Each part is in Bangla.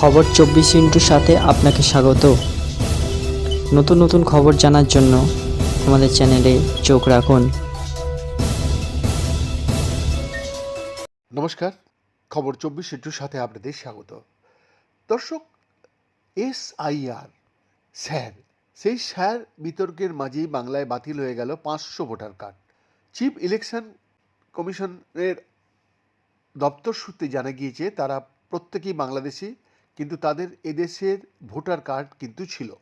খবর চব্বিশ ইন্টুর সাথে আপনাকে স্বাগত। নতুন নতুন খবর জানার জন্য আমাদের চ্যানেলে চোখ রাখুন। নমস্কার, খবর চব্বিশ ইন্টুর সাথে আপনাদের স্বাগত। দর্শক এস আইআর স্যার, সেই স্যার বিতর্কের মাঝেই বাংলায় বাতিল হয়ে গেল পাঁচশো ভোটার কার্ড। চিফ ইলেকশন কমিশনের দপ্তর সূত্রে জানা গিয়েছে, তারা প্রত্যেকেই বাংলাদেশি। কিন্তু তাদের এদেশের ভোটার কার্ড কিন্তু ছিল।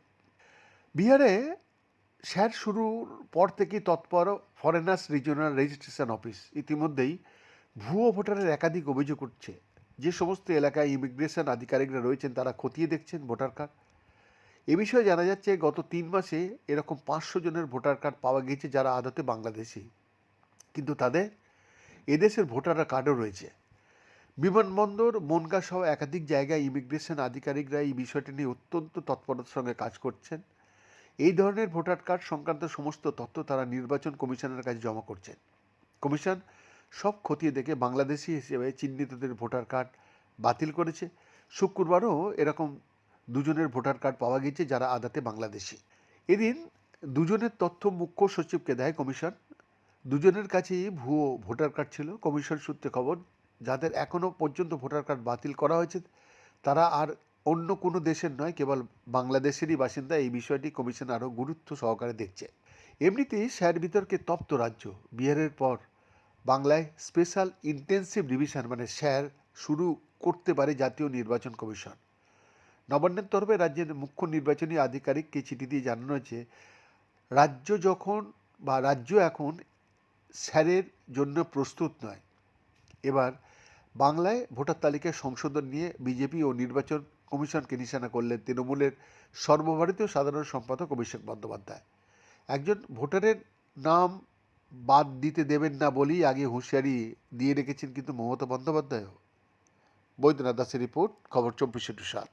বিহারে স্যার শুরুর পর থেকেই তৎপর ফরেনার্স রিজিওনাল রেজিস্ট্রেশন অফিস। ইতিমধ্যেই ভুয়ো ভোটারের একাধিক অভিযোগ উঠছে। যে সমস্ত এলাকায় ইমিগ্রেশন আধিকারিকরা রয়েছেন, তারা খতিয়ে দেখছেন ভোটার কার্ড। এ বিষয়ে জানা যাচ্ছে, গত তিন মাসে এরকম পাঁচশো জনের ভোটার কার্ড পাওয়া গিয়েছে যারা আদতে বাংলাদেশি। কিন্তু তাদের এদেশের ভোটার কার্ডও রয়েছে। বিমানবন্দর, মনগা সহ একাধিক জায়গায় ইমিগ্রেশন আধিকারিকরা এই বিষয়টি নিয়ে অত্যন্ত তৎপরতার সঙ্গে কাজ করছেন। এই ধরনের ভোটার কার্ড সংক্রান্ত সমস্ত তথ্য তারা নির্বাচন কমিশনের কাছে জমা করছেন। কমিশন সব খতিয়ে দেখে বাংলাদেশি হিসেবে চিহ্নিতদের ভোটার কার্ড বাতিল করেছে। শুক্রবারও এরকম দুজনের ভোটার কার্ড পাওয়া গেছে যারা আদাতে বাংলাদেশি। এদিন দুজনের তথ্য মুখ্য সচিবকে দেয় কমিশন। দুজনের কাছেই ভুয়ো ভোটার কার্ড ছিল। কমিশন সূত্রে খবর যাদের এখনও পর্যন্ত ভোটার কার্ড বাতিল করা হয়েছে, তারা আর অন্য কোনো দেশের নয়, কেবল বাংলাদেশেরই বাসিন্দা এই বিষয়টি কমিশন আরও গুরুত্ব সহকারে দেখছে। এমনিতেই স্যার বিতর্কে তপ্ত রাজ্য। বিহারের পর বাংলায় স্পেশাল ইন্টেন্সিভ ডিভিশন মানে স্যার, শুরু করতে পারে জাতীয় নির্বাচন কমিশন। নবান্নের তরফে রাজ্যের মুখ্য নির্বাচনী আধিকারিককে চিঠি দিয়ে জানানো হয়েছে, রাজ্য যখন বা রাজ্য এখন স্যারের জন্য প্রস্তুত নয় এবার বাংলায় ভোটার তালিকায় সংশোধন নিয়ে বিজেপি ও নির্বাচন কমিশনকে নিশানা করলেন তৃণমূলের সর্বভারতীয় সাধারণ সম্পাদক অভিষেক বন্দ্যোপাধ্যায়। একজন ভোটারের নাম বাদ দিতে দেবেন না বলেই আগে হুঁশিয়ারি দিয়ে রেখেছেন কিন্তু মমতা বন্দ্যোপাধ্যায়ও। বৈদ্যনাথ দাসের রিপোর্ট, খবর চব্বিশে টু সাত।